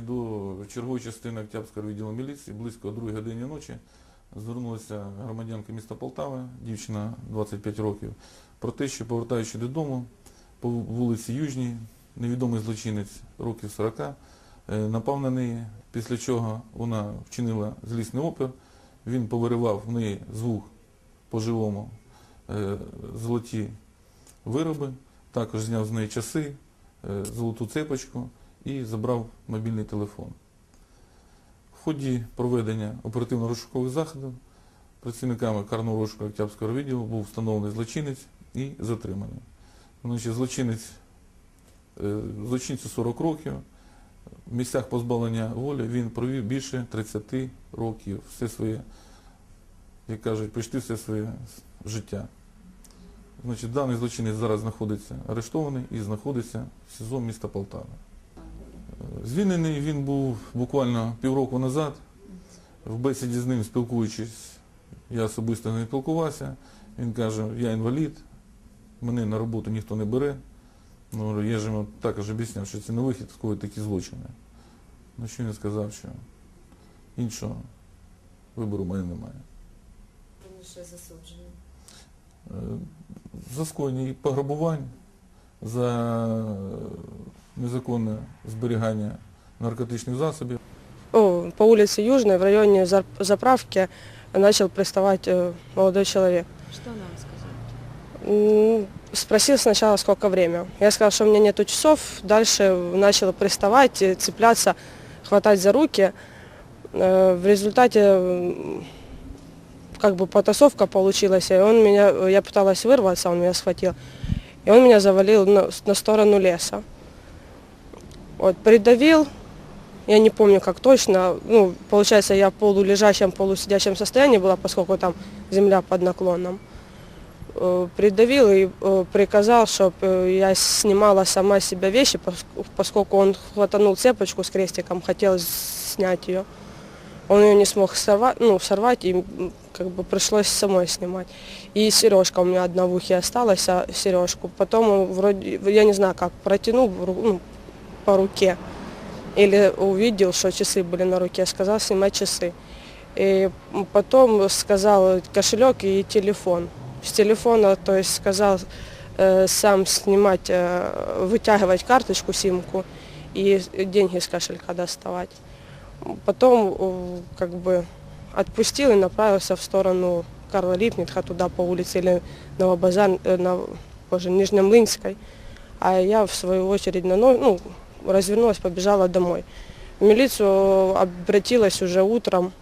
до чергової частини Октябрського відділу міліції близько о 2 годині ночі звернулася громадянка міста Полтава, дівчина 25 років, про те, що повертаючи додому по вулиці Южній, невідомий злочинець років 40 е, напав на неї, після чого вона вчинила злісний опір, він повиривав в неї з вух по-живому е, золоті вироби, також зняв з неї часи, е, золоту цепочку і забрав мобільний телефон. В ході проведення оперативно-розшукових заходів працівниками карного розшуку Октябрського відділу був встановлений злочинець і затриманий. Значить, злочинець, е, злочинцю 40 років, в місцях позбавлення волі він провів більше 30 років, все своє, як кажуть, почти все своє життя. Значить, даний злочинець зараз знаходиться арештований і знаходиться в СІЗО міста Полтава. Звільнений він був буквально півроку назад. В бесіді з ним спілкуючись, я особисто не спілкувався. Він каже, я інвалід, мене на роботу ніхто не бере. Ну, я ж йому також об'ясняв, що це не вихід, коли такі злочини. На що він сказав, що іншого вибору в мене немає. Він ще засуджений. Е, За скоєння і пограбувань, за незаконне зберігання наркотичних засобів. О, по улице Южной, в районе заправки, начал приставать э, молодой человек. Що нам сказати? М, Спросил сначала, сколько время. Я сказал, что у меня нету часов. Дальше начал приставать, цепляться, хватать за руки. Э, В результате как бы потасовка получилась, и он меня, я пыталась вырваться, он меня схватил, и он меня завалил на, на сторону леса. Вот, придавил, я не помню как точно, ну, получается, я в полулежащем, полусидящем состоянии была, поскольку там земля под наклоном. Э, Придавил и э, приказал, чтобы я снимала сама себя вещи, пос- поскольку он хватанул цепочку с крестиком, хотел снять ее. Он ее не смог сорвать, ну, сорвать, и как бы пришлось самой снимать. И сережка у меня одна в ухе осталась, а сережку. Потом вроде, я не знаю как, протянул ну, по руке. Или увидел, что часы были на руке, сказал снимать часы. И потом сказал кошелек и телефон. С телефона, то есть сказал э, сам снимать, э, вытягивать карточку, симку и деньги с кошелька доставать. Потом э, как бы отпустил и направился в сторону Карла Липнитха, туда по улице или Новобазар, э, на, боже, Нижнемлынской. А я в свою очередь на, ну, развернулась, побежала домой. В милицию обратилась уже утром,